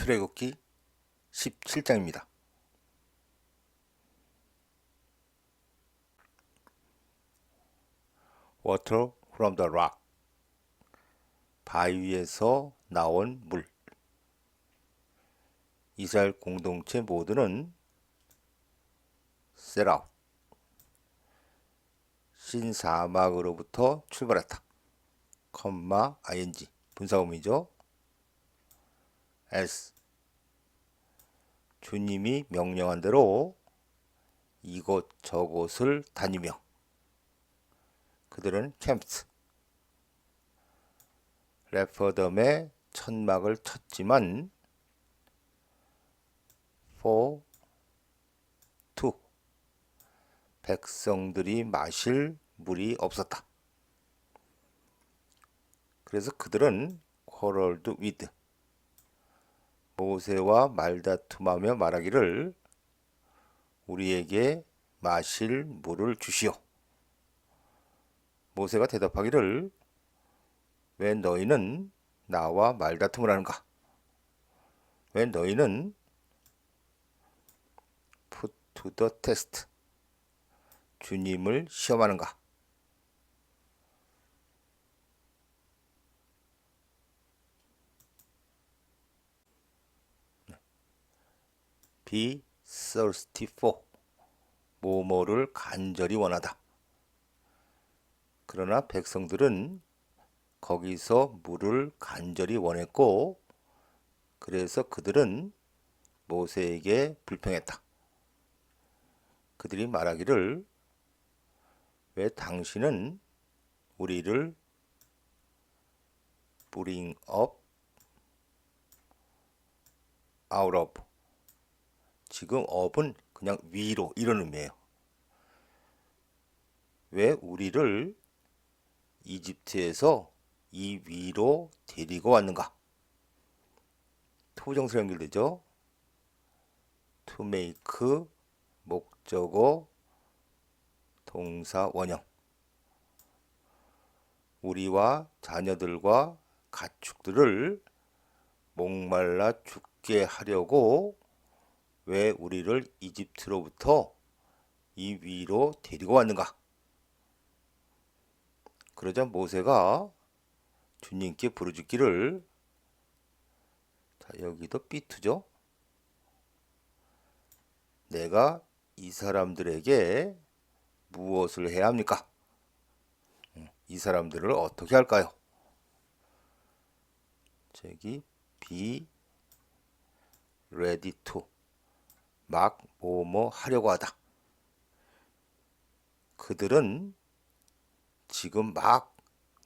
출애굽기 17장입니다. Water from the rock. 바위에서 나온 물. 이스라엘 공동체 모두는 셋아웃. 신사막으로부터 출발했다. 컴마 ing 분사음이죠. S 주님이 명령한 대로 이곳 저곳을 다니며 그들은 캠프스 레퍼덤의 천막을 쳤지만 for two 백성들이 마실 물이 없었다. 그래서 그들은 quarreled with 모세와 말다툼하며 말하기를 우리에게 마실 물을 주시오. 모세가 대답하기를 왜 너희는 나와 말다툼을 하는가? 왜 너희는 put to the test 주님을 시험하는가? Be thirsty for 뭐뭐를 간절히 원하다. 그러나 백성들은 거기서 물을 간절히 원했고 그래서 그들은 모세에게 불평했다. 그들이 말하기를 왜 당신은 우리를 bring up out of 지금 업은 그냥 위로 이런 의미예요. 왜 우리를 이집트에서 이 위로 데리고 왔는가? 토부정사 연결되죠? to make 목적어 동사 원형 우리와 자녀들과 가축들을 목말라 죽게 하려고 왜 우리를 이집트로부터 이 위로 데리고 왔는가? 그러자 모세가 주님께 부르짖기를 자 여기도 삐투죠. 내가 이 사람들에게 무엇을 해야 합니까? 이 사람들을 어떻게 할까요? 저기 be ready to 막 뭐뭐 하려고 하다. 그들은 지금 막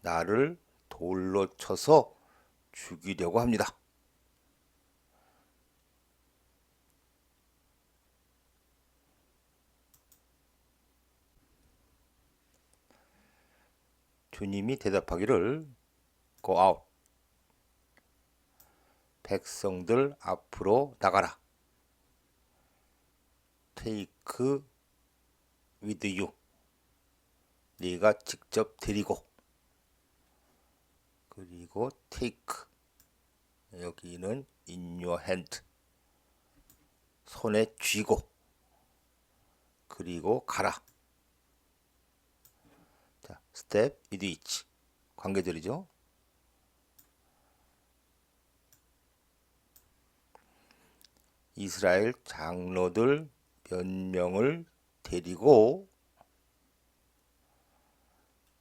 나를 돌로 쳐서 죽이려고 합니다. 주님이 대답하기를 out. 백성들 앞으로 나가라. Take with you. 네가 직접 데리고. 그리고 take. 여기는 in your hand. 손에 쥐고. 그리고 가라. 자, step with each. 관계절이죠. 이스라엘 장로들 몇 명을 데리고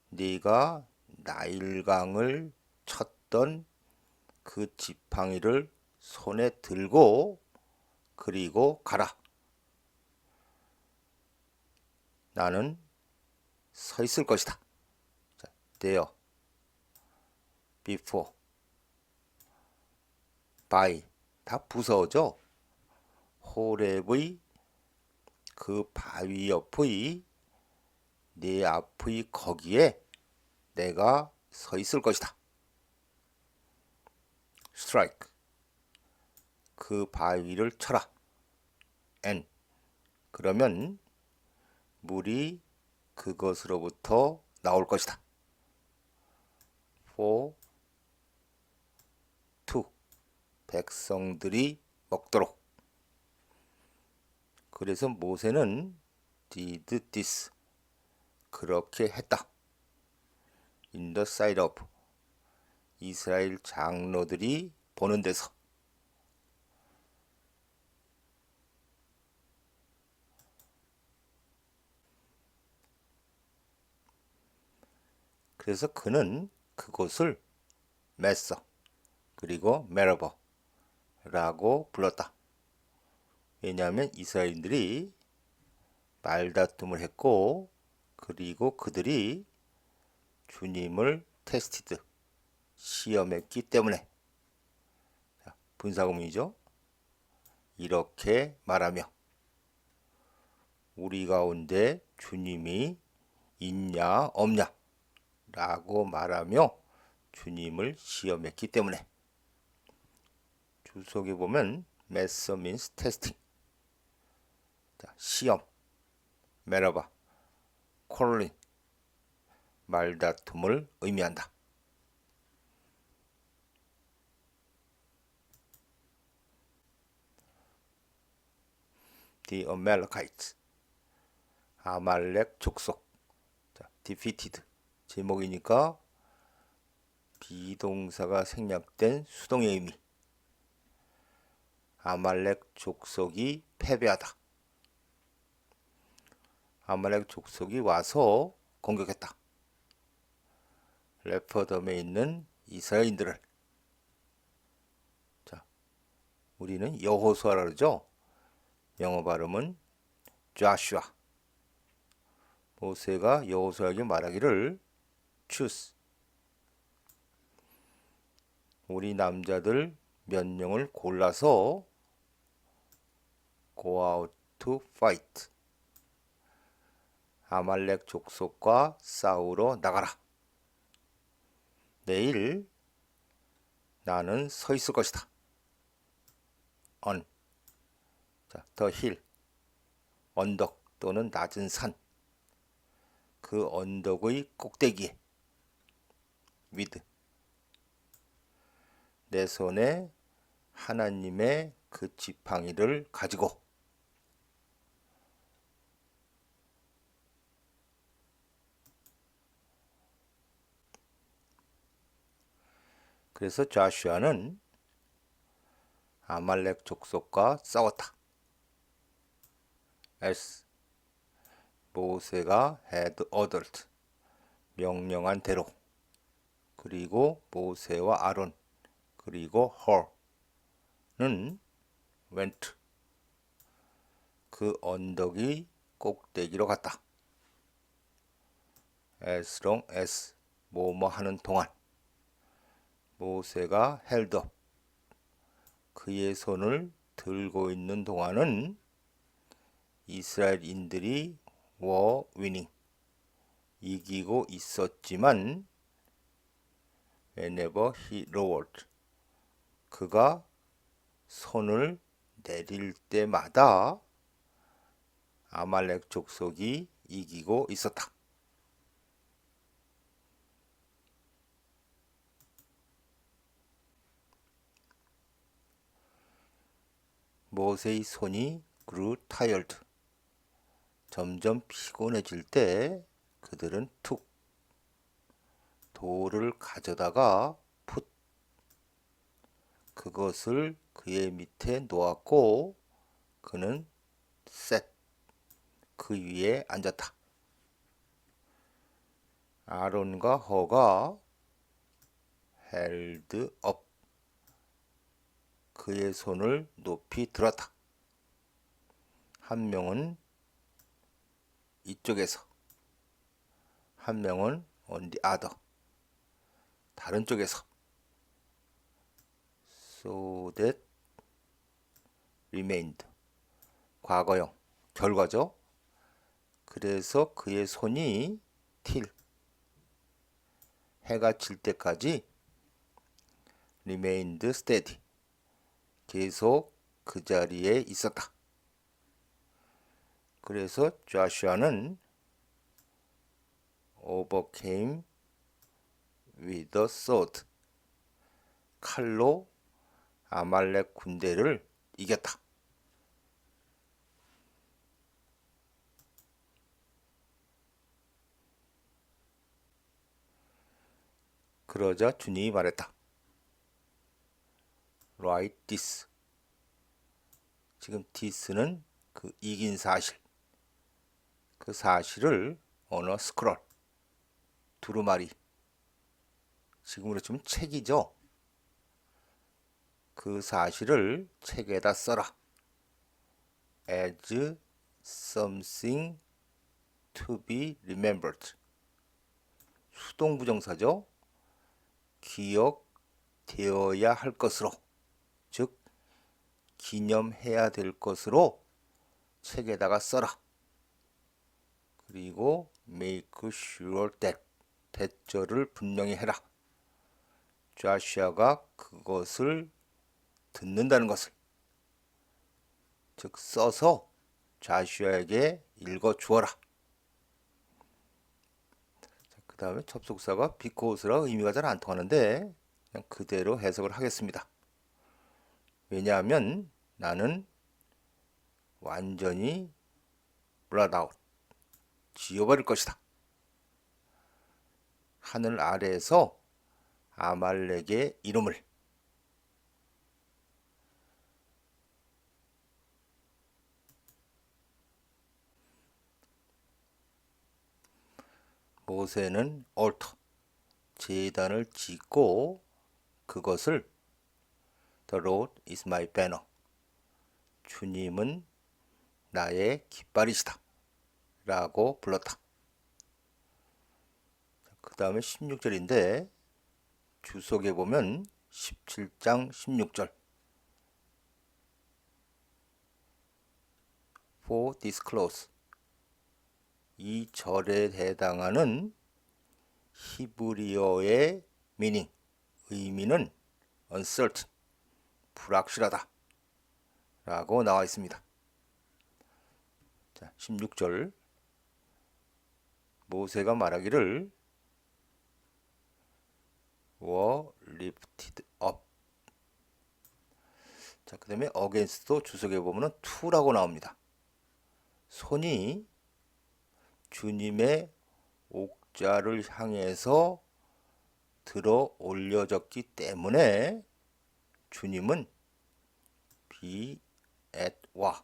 네가 나일강을 쳤던 그 지팡이를 손에 들고 그리고 가라. 나는 서 있을 것이다. 자, there, before, by 다 부서죠. 호랩의 그 바위 옆의 내 앞의 거기에 내가 서 있을 것이다. strike 그 바위를 쳐라. and 그러면 물이 그것으로부터 나올 것이다. for 백성들이 먹도록. 그래서 모세는 did this 그렇게 했다. in the sight of 이스라엘 장로들이 보는 데서 그래서 그는 그곳을 메서 그리고 메러버라고 불렀다. 왜냐하면 이스라엘인들이 말다툼을 했고 그리고 그들이 주님을 테스티드 시험했기 때문에. 자, 분사구문이죠. 이렇게 말하며 우리 가운데 주님이 있냐 없냐 라고 말하며 주님을 시험했기 때문에. 주석에 보면 메서 means testing 자, 시험. 메라바 콜린 말다툼을 의미한다. The Amalekites. 아말렉 족속. 자, defeated. 제목이니까 비동사가 생략된 수동의 의미. 아말렉 족속이 패배하다 아말렉 족속이 와서 공격했다. 레퍼덤에 있는 이스라엘인들을. 자 우리는 여호수아라 그러죠? 영어 발음은 조슈아. 모세가 여호수아에게 말하기를 choose 우리 남자들 몇 명을 골라서 go out to fight 아말렉 족속과 싸우러 나가라. 내일 나는 서 있을 것이다. on 자, the hill 언덕 또는 낮은 산. 그 언덕의 꼭대기에. with 내 손에 하나님의 그 지팡이를 가지고 그래서 좌슈아는 아말렉 족속과 싸웠다. S. 모세가 had ordered 명령한 대로. 그리고 모세와 아론 그리고 her는 went 그 언덕이 꼭대기로 갔다. as long as 뭐뭐 하는 동안 모세가 up 그의 손을 들고 있는 동안은 이스라엘인들이 were winning 이기고 있었지만 whenever he lowered 그가 손을 내릴 때마다 아말렉 족속이 이기고 있었다. 모세의 손이 grew tired. 점점 피곤해질 때 그들은 툭 돌을 가져다가 풋 그것을 그의 밑에 놓았고 그는 셋 그 위에 앉았다. 아론과 허가 held up 그의 손을 높이 들었다. 한 명은 이쪽에서, 한 명은 the other, 다른 쪽에서. So that remained. 과거형, 결과죠. 그래서 그의 손이 till, 해가 질 때까지 remained steady. 계속 그 자리에 있었다. 그래서 좌슈아는 overcame with a sword. 칼로 아말렉 군대를 이겼다. 그러자 주님이 말했다. Write this. 지금 this는 그 이긴 사실. 그 사실을 어느 스크롤, 두루마리. 지금으로 치면 책이죠. 그 사실을 책에다 써라. as something to be remembered. 수동 부정사죠. 기억되어야 할 것으로, 즉 기념해야 될 것으로 책에다가 써라. 그리고 make sure that 대절을 분명히 해라. 좌시아가 그것을 듣는다는 것을 즉 써서 좌시아에게 읽어 주어라. 그 다음에 접속사가 비코스라 의미가 잘 안 통하는데 그냥 그대로 해석을 하겠습니다. 왜냐하면 나는 완전히 블라다웃 지워버릴 것이다. 하늘 아래에서 아말렉의 이름을 모세는 얼터 제단을 짓고 그것을 The Lord is my banner 주님은 나의 깃발이시다 라고 불렀다. 그 다음에 16절인데 주석에 보면 17장 16절. For disclose 이 절에 해당하는 히브리어의 meaning 의미는 uncertain 불확실하다 라고 나와 있습니다. 자, 16절 모세가 말하기를 were lifted up. 자, 그 다음에 against도 주석에 보면은 to라고 나옵니다. 손이 주님의 옥자를 향해서 들어 올려졌기 때문에 주님은 be at 와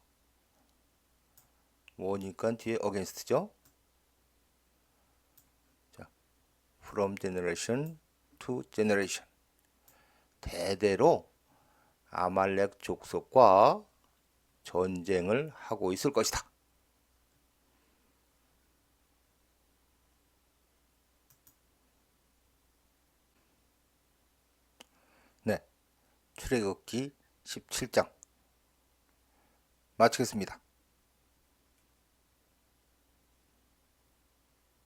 뭐니까 뒤에 against죠. 자, from generation to generation 대대로 아말렉 족속과 전쟁을 하고 있을 것이다. 네, 출애굽기 17장 마치겠습니다.